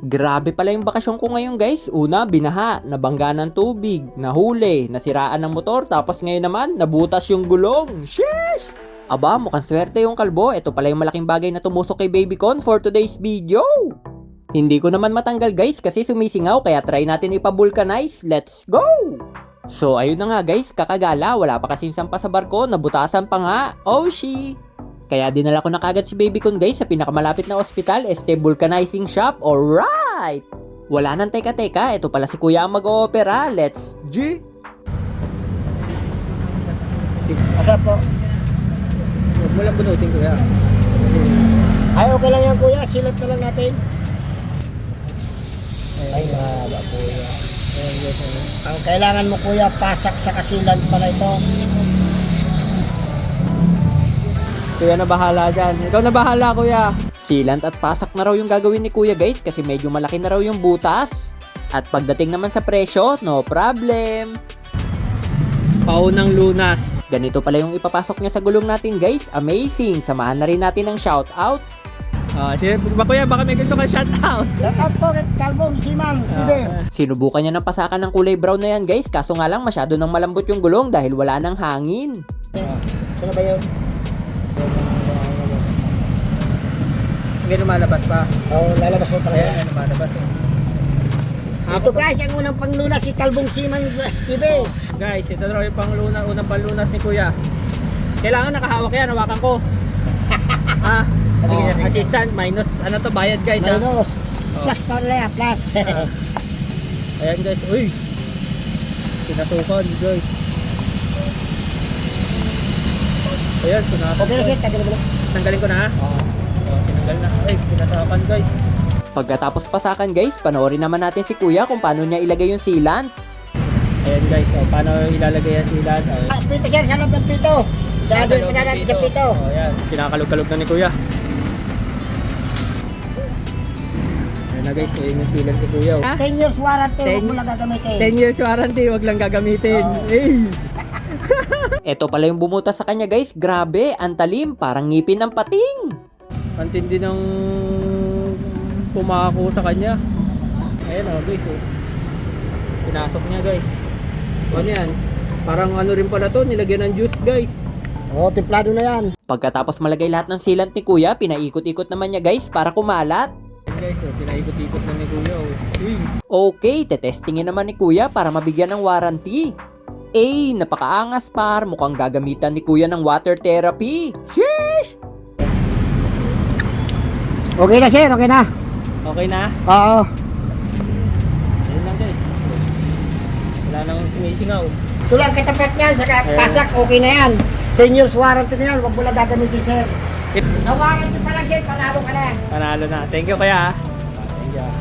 Grabe pala yung bakasyon ko ngayon guys. Una, binaha, nabangga ng tubig, nahuli, nasiraan ng motor, tapos ngayon naman, nabutas yung gulong. Sheesh! Aba, mukhang swerte yung kalbo. Ito pala yung malaking bagay na tumusok kay Babycon for today's video. Hindi ko naman matanggal guys kasi sumisingaw kaya try natin ipabulkanize. Let's go! So ayun na nga guys, kakagala, wala pa kasing sampa sa barko, nabutasan pa nga. Oh she! Kaya dinala ko na kagad si Babycon guys sa pinakamalapit na ospital, Este Vulcanizing Shop. Alright! Wala nang teka-teka, ito pala si Kuya ang mag-oopera. Let's G! Asa po? Huwag mo lang bunutin kuya. Ay, okay lang yan kuya. Silot na lang natin. Ay, mahaba kuya. Ang kailangan mo kuya, pasak sa kasilan pala ito. Kuya na bahala dyan. Ikaw na bahala kuya. Sealant at pasak na raw yung gagawin ni kuya guys kasi medyo malaki na raw yung butas. At pagdating naman sa presyo, no problem. Paunang lunas. Ganito pala yung ipapasok niya sa gulong natin guys. Amazing. Samahan na rin natin ng shoutout. Ah, uh, ba kuya baka may gusto ka shoutout? Shout out po kay Calvong Siman. Tibe. Sinubukan niya ng pasakan ng kulay brown na yan guys. Kaso nga lang masyado nang malambot yung gulong dahil wala nang hangin. Sino ba yun? Hindi lumalabas pa. Oo, oh, lalabas mo pala yan. lumalabas eh. Ito guys, ang unang pangluna si Calvong Siman. Tibe. Guys, ito daw yung pangluna, unang panlunas ni Kuya. Kailangan nakahawak yan, hawakan ko. ah, oh, assistant, minus, ano to, bayad guys. ha? Minus. Plus pala yan, plus. Ayan guys, uy. Pinasukan guys. Ayan, na lang. Tanggalin ko na ha? Oo. Oh, tinanggal na. Ay, pinasakan guys. Pagkatapos pasakan guys, panoorin naman natin si Kuya kung paano niya ilagay yung sealant. Ayan guys, oh, paano ilalagay yung sealant? Oh, Ah, Pito sir, sa loob ng pito. Sa doon pa natin sa pito. Oh, yan. Kinakalog-kalog na ni Kuya. Ayan na guys, yun yung sealant ni Kuya. oh. 10 years warranty, Ten- huwag mo lang gagamitin. 10 years warranty, wag lang gagamitin. Oo. Hey! Ito pala yung bumuta sa kanya guys. Grabe, ang talim, parang ngipin ng pating. Ang tindi ng pumako sa kanya. Ayan o guys. Oh. Pinasok niya guys. Ano yan? Parang ano rin pala to, nilagyan ng juice guys. Oh, templado na yan. Pagkatapos malagay lahat ng sealant ni Kuya, pinaikot-ikot naman niya guys para kumalat. Guys, oh, pinaikot-ikot na ni Kuya. Oh. Okay, tetestingin naman ni Kuya para mabigyan ng warranty. Eh, napakaangas par, mukhang gagamitan ni Kuya ng water therapy. Sheesh! Okay na sir, okay na. Okay na? Oo. Ayun lang guys. Wala nang sumisingaw. Tulang katapat niyan, saka Ayan. pasak, okay na yan. 10 years warranty na yan, huwag mo lang gagamitin sir. Sa warranty pa lang sir, panalo ka na. panalo na. Thank you Kuya. ah. Thank you.